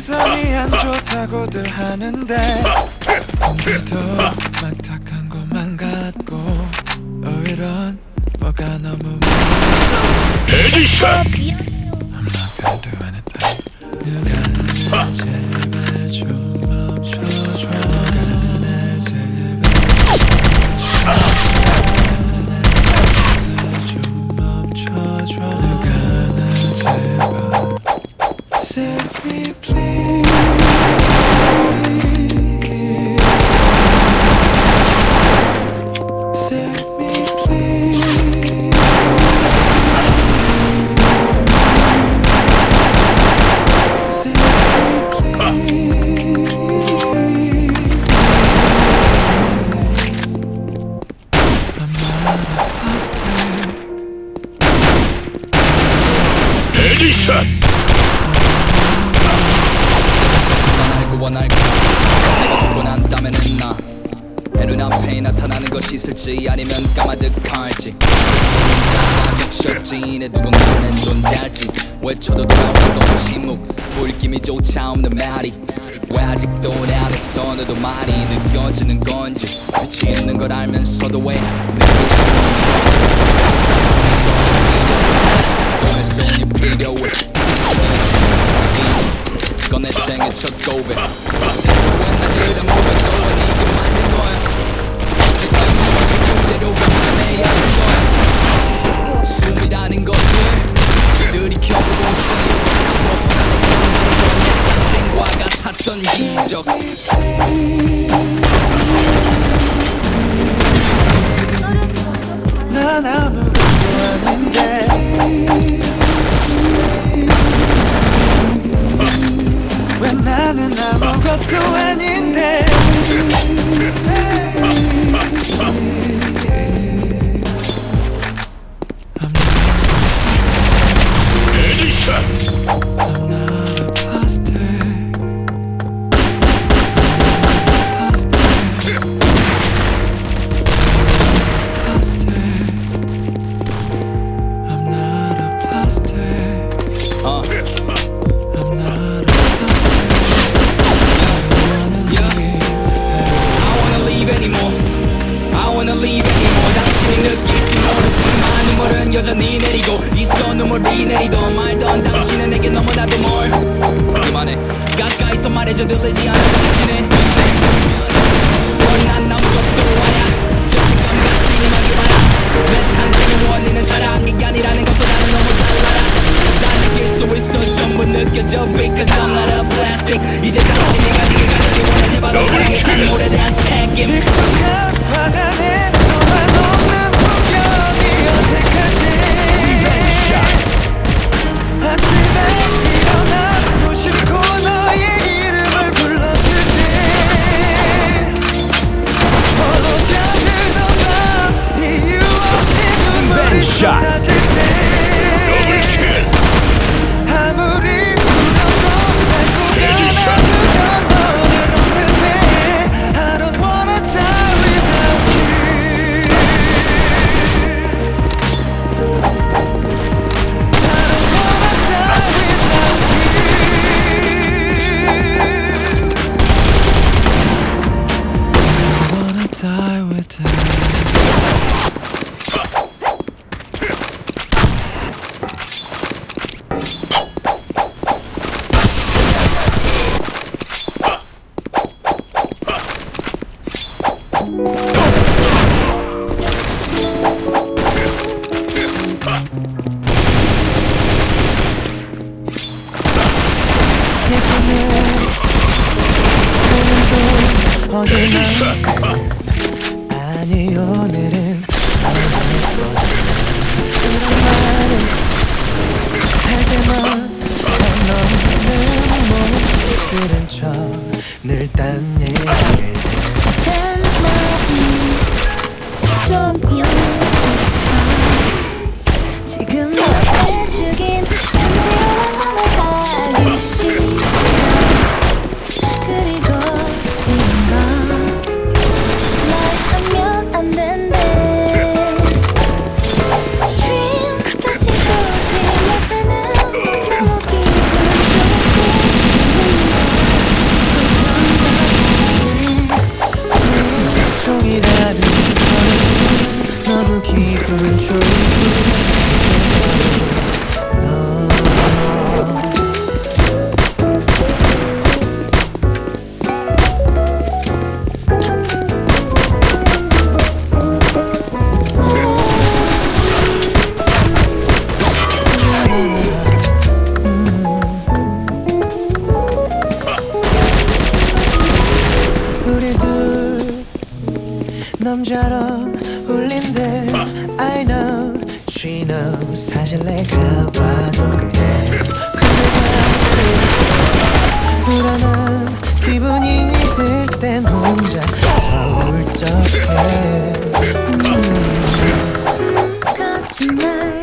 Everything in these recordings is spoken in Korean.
시선이 안 좋다고들 하는데 오늘도 막탁한 것만 같고 어 이런 뭐가 너무 에디션! I'm not gonna do anything. 누가 날제 내가 죽고 난 다음에는 나내 눈앞에 나타나는 것이 있을지 아니면 까마득할지. 내 누군가는 존재할지. 외쳐도 돌아와도 침묵. 물기미조차 없는 말이. 왜 아직도 내 안에서 너도 많이 느껴지는 건지. 미치 있는 걸 알면서도 왜 느낄 수 없는 너의 손이 필요해 이건 내 생애 첫 고백 왜 나들은 여전히 내리고 있어. 눈물이 내리던 말던 당신은 내게 너무나도 멀 그만해. 가까이서 말해줘. 들리지 않아. 당신의 원한 아무것도 아냐 죄책감 갖지 마기 바라. 내 탄생의 원인은 사랑이 아니라는 것 아니 오늘은 할 때마다 너는 못 들은 척늘딴 얘기를 해 같은 마 우리들 남자라 너 사실 내가 봐도 그래. 그대가 불안한 기분이 들 땐 혼자 서울적해 음. 거짓말.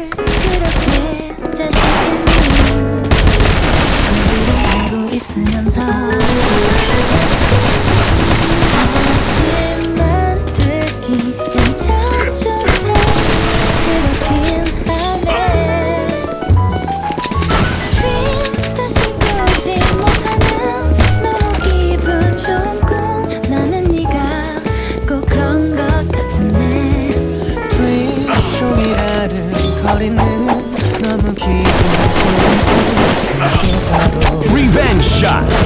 shot.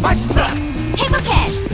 맛있어. 행복해.